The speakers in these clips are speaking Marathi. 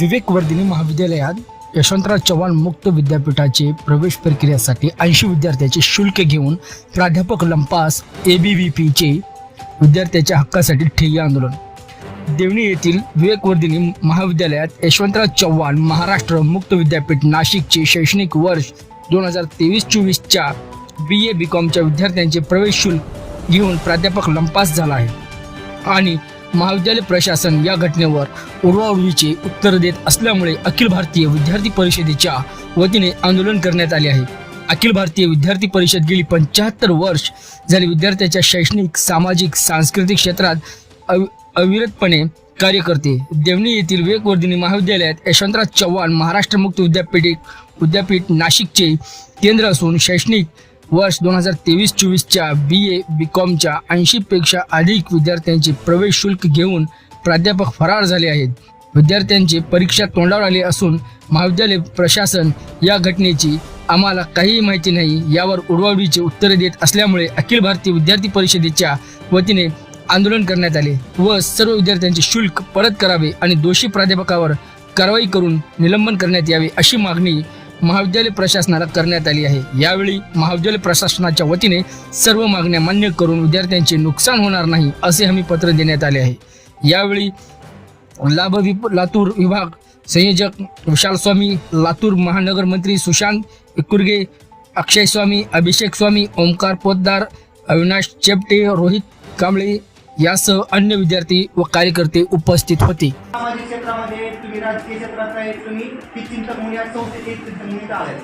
विवेकवर्धिनी महाविद्यालयात यशवंतराव चव्हाण मुक्त विद्यापीठाचे प्रवेश प्रक्रियेसाठी ऐंशी विद्यार्थ्याचे शुल्क घेऊन प्राध्यापक लंपास ए बी वी पीचे विद्यार्थ्याच्या हक्कासाठी ठेय्य आंदोलन. देवणी येथील विवेकवर्धिनी महाविद्यालयात यशवंतराव चव्हाण महाराष्ट्र मुक्त विद्यापीठ नाशिकचे शैक्षणिक वर्ष दोन हजार तेवीस चोवीसच्या बी ए बी कॉमच्या विद्यार्थ्यांचे प्रवेश शुल्क घेऊन प्राध्यापक लंपास झाला आहे. आणि महाविद्यालय प्रशासन या घटनेवर उडवाउडवीचे उत्तर देत असल्यामुळे अखिल भारतीय विद्यार्थी परिषदेच्या वतीने आंदोलन करण्यात आले आहे. अखिल भारतीय विद्यार्थी परिषद गेली पंच्याहत्तर वर्ष झाली विद्यार्थ्याच्या शैक्षणिक सामाजिक सांस्कृतिक क्षेत्रात अव अविरतपणे कार्य करते. देवणी येथील विवेकवर्धिनी महाविद्यालयात यशवंतराव चव्हाण महाराष्ट्र मुक्त विद्यापीठ विद्यापीठ नाशिकचे केंद्र असून शैक्षणिक वर्ष दोन हजार तेवीस चोवीसच्या बी ए बी कॉमच्या ऐंशीपेक्षा अधिक विद्यार्थ्यांचे प्रवेश शुल्क घेऊन प्राध्यापक फरार झाले आहेत. विद्यार्थ्यांची परीक्षा तोंडावर आली असून महाविद्यालय प्रशासन या घटनेची आम्हाला काहीही माहिती नाही यावर उडवाडीचे उत्तरे देत असल्यामुळे अखिल भारतीय विद्यार्थी परिषदेच्या वतीने आंदोलन करण्यात आले व सर्व विद्यार्थ्यांचे शुल्क परत करावे आणि दोषी प्राध्यापकावर कारवाई करून निलंबन करण्यात यावे अशी मागणी महाविद्यालय प्रशासनाला करण्यात आली आहे. यावेळी महाविद्यालय प्रशासनाच्या वतीने सर्व मागण्या मान्य करून विद्यार्थ्यांचे नुकसान होणार नाही असे हमी पत्र देण्यात आले आहे. यावेळी लाभ विप लातूर विभाग संयोजक विशाल स्वामी लातूर महानगर मंत्री सुशांत इकुर्गे अक्षय स्वामी अभिषेक स्वामी ओंकार पोतदार अविनाश चेपटे रोहित कांबळे यासह अन्य विद्यार्थी व कार्यकर्ते उपस्थित होते. सामाजिक क्षेत्रामध्ये तुम्ही राजकीय क्षेत्रात आहे तुम्ही ही चिंतक म्हणून या संस्थेचे चिंतक म्हणून आलाय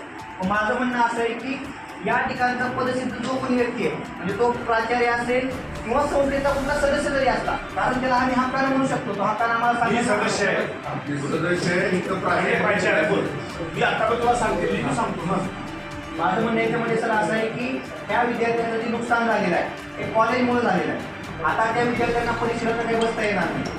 माझं म्हणणं असं आहे की या ठिकाणचा पदसिद्ध जो कोणी व्यक्ती आहे म्हणजे तो प्राचार्य असेल किंवा संस्थेचा कुठला सदस्य जरी असला कारण त्याला आम्ही हक्कानं म्हणू शकतो. तो हक्कानं आम्हाला मी सांगायचं सदस्य आहे. सदस्य आहे, इथं हे प्राचार्य पाहिजे आहे बोल. मी आता पण तुला सांगते मी सांगतो. ना माझं म्हणणं याच्यामध्ये सर असं आहे की त्या विद्यार्थ्यांचं जे नुकसान झालेलं आहे ते कॉलेजमुळे झालेलं आहे. आता त्या विद्यार्थ्यांना परीक्षेला काही बसता येणार नाही.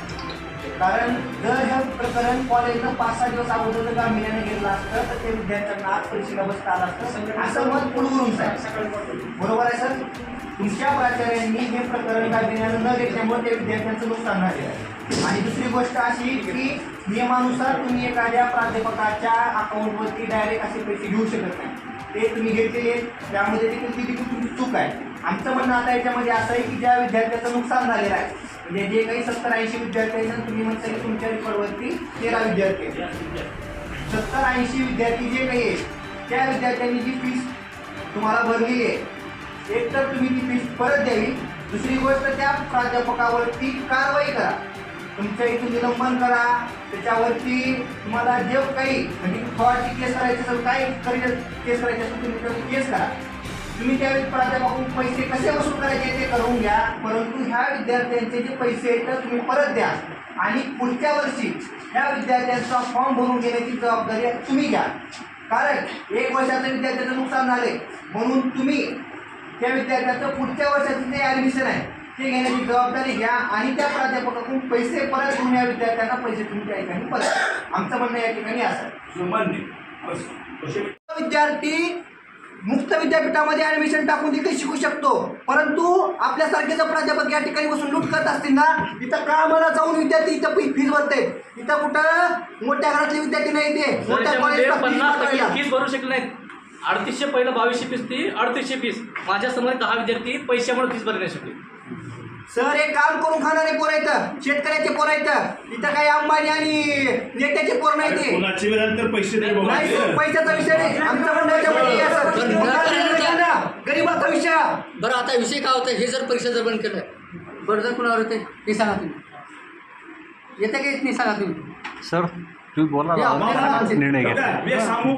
कारण जर हे प्रकरण कॉलेजनं पाच सहा दिवस अगोदर जर गांभीर्याने घेतलं असतं तर ते विद्यार्थ्यांना आज परीक्षेला बसता आलं असतं. असं मत पुढवरून साहेब बरोबर आहे सर? तुमच्या प्राचार्यांनी हे प्रकरण गांभीर्याने न घेतल्यामुळे त्या विद्यार्थ्यांचं नुकसान झालेलं आहे. आणि दुसरी गोष्ट अशी की नियमानुसार तुम्ही एखाद्या प्राध्यापकाच्या अकाउंटवरती डायरेक्ट असे पैसे घेऊ शकत नाही. ते तुम्ही घेतलेले त्यामध्ये ते ती देखील तुमची चूक आहे. आमचं म्हणणं आता याच्यामध्ये असं आहे की ज्या विद्यार्थ्याचं नुकसान झालेलं आहे म्हणजे जे काही सत्तर ऐंशी विद्यार्थी आहेत तुम्ही म्हणता की तुमच्या रेकॉर्डवरती तेरा विद्यार्थी आहेत. सत्तर ऐंशी विद्यार्थी जे काही आहेत त्या विद्यार्थ्यांनी जी फीस तुम्हाला भरलेली आहे एक तर तुम्ही ती फीस परत द्यावी दुसरी गोष्ट त्या प्राध्यापकावरती कारवाई करा. तुमच्या इथून निलंबन करा त्याच्यावरती तुम्हाला जे काही म्हणजे फ्रॉडची केस करायची असेल काय केस करायची असेल तुम्ही त्याच्यावर केस करा. तुम्ही त्यावेळी प्राध्यापक पैसे कसे वसूल करायचे ते करून घ्या. परंतु ह्या विद्यार्थ्यांचे जे पैसे आहेत तर तुम्ही परत द्या. आणि पुढच्या वर्षी ह्या विद्यार्थ्यांचा फॉर्म भरून घेण्याची जबाबदारी तुम्ही घ्या. कारण एक वर्षाचं विद्यार्थ्याचं नुकसान झाले म्हणून तुम्ही त्या विद्यार्थ्याचं पुढच्या वर्षाचं जे ॲडमिशन आहे ते घेण्याची जबाबदारी घ्या आणि त्या प्राध्यापकाकडून पैसे परत घेऊन या विद्यार्थ्यांना पैसे तुम्ही त्या ठिकाणी परत. आमचं म्हणणं या ठिकाणी असं विद्यार्थी मुक्त विद्यापीठामध्ये ऍडमिशन टाकून तिथे शिकू शकतो. परंतु आपल्यासारखे जर प्राध्यापक या ठिकाणी बसून लूट करत असतील ना इथं का आम्हाला जाऊन विद्यार्थी इथं फीस भरते. इथं कुठं मोठ्या घरातले विद्यार्थी नाही ते. मोठ्या कॉलेजला भरायला. फीस भरू शकले नाहीत. अडतीसशे पहिलं बावीसशे फीस ती अडतीसशे फीस माझ्यासमोर दहा विद्यार्थी पैशामुळे फीस भरले नाही शकले सर एक काम करून खाणारे पोरं येतं शेतकऱ्याचे पोरं येतं इथं काही अंबानी आणि नेत्याचे पोरं नाही ते. कोणाची वेळानंतर पैसे दे बाबा. नाही सर, पैशाचा विषय नाही. आमचं हे सर. होतं? ना, गरीबाचा विषय. बरं आता विषय काय होता? हे जर परीक्षा जर बंद केलं बरं जर कुणावर येते हे सांगा तुम्ही. येते का येत नाही? सांगा तुम्ही. सर तुम्ही बोला हे आपल्याला निर्णय घ्या. मी एक सांगू?